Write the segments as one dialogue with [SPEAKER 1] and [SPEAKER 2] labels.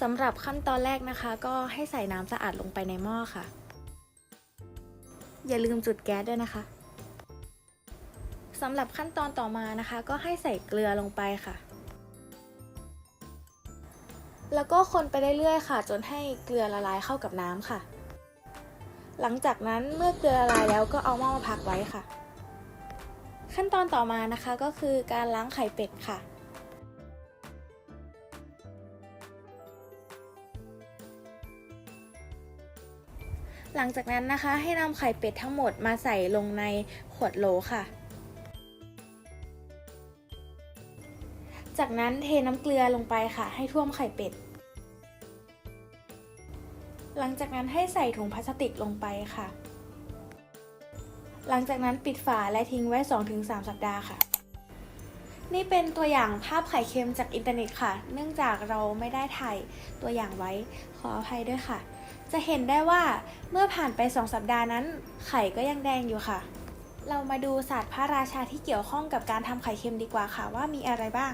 [SPEAKER 1] สำหรับขั้นตอนแรกนะคะ ก็ให้ใส่น้ำสะอาดลงไปในหม้อค่ะ อย่าลืมจุดแก๊สด้วยนะคะสำหรับขั้นตอนต่อมานะคะ ก็ให้ใส่เกลือลงไปค่ะ แล้วก็คนไปเรื่อยๆค่ะ จนให้เกลือละลายเข้ากับน้ำค่ะ หลังจากนั้นเมื่อเกลือละลายแล้วก็เอาหม้อมาพักไว้ค่ะ ขั้นตอนต่อมานะคะก็คือการล้างไข่เป็ดค่ะ หลังจากนั้นนะคะให้นำไข่เป็ดทั้งหมดมาใส่ลงในขวดโหลค่ะ จากนั้นเทน้ำเกลือลงไปค่ะ ให้ท่วมไข่เป็ด หลังจากนั้นให้ใส่ถุงพลาสติกลงไปค่ะ หลังจากนั้นปิดฝาและทิ้งไว้ 2-3 สัปดาห์ค่ะ นี่เป็นตัวอย่างภาพไข่เค็มจากอินเทอร์เน็ตค่ะ เนื่องจากเราไม่ได้ถ่ายตัวอย่างไว้ ขออภัยด้วยค่ะ จะเห็นได้ว่าเมื่อผ่านไป 2 สัปดาห์นั้น ไข่ก็ยังแดงอยู่ค่ะ เรามาดูศาสตร์พระราชาที่เกี่ยวข้องกับการทำไข่เค็มดีกว่าค่ะว่ามีอะไรบ้าง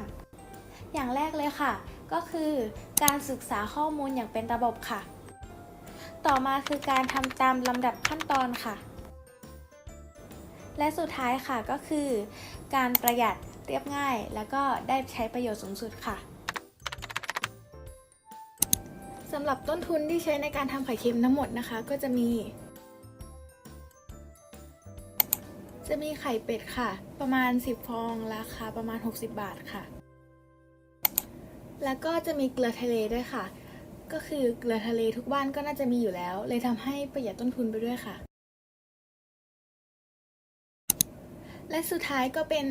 [SPEAKER 1] อย่างแรกเลยค่ะ ก็คือการศึกษาข้อมูลอย่างเป็นระบบค่ะ ต่อมาคือการทำตามลำดับขั้นตอนค่ะ และสุดท้ายค่ะก็คือ การประหยัด เรียบง่าย แล้วก็ได้ใช้ประโยชน์สูงสุดค่ะสำหรับต้นทุนที่ใช้ในการทำไข่เค็มทั้งหมดนะคะ ก็จะมี จะมีไข่เป็ดค่ะ ประมาณ 10 ฟอง ราคาประมาณ 60 บาทค่ะ แล้วก็จะมีเกลือทะเลด้วยค่ะ ก็คือเกลือทะเลทุกบ้านก็น่าจะมีอยู่แล้ว เลยทำให้ประหยัดต้นทุนไปด้วยค่ะ และสุดท้ายก็เป็น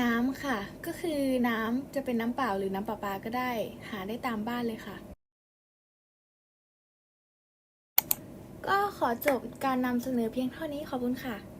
[SPEAKER 1] น้ำค่ะ ก็คือน้ำจะเป็นน้ำเปล่าหรือน้ำประปาก็ได้ หาได้ตามบ้านเลยค่ะ ก็ขอจบการนำเสนอเพียงเท่านี้ขอบคุณค่ะ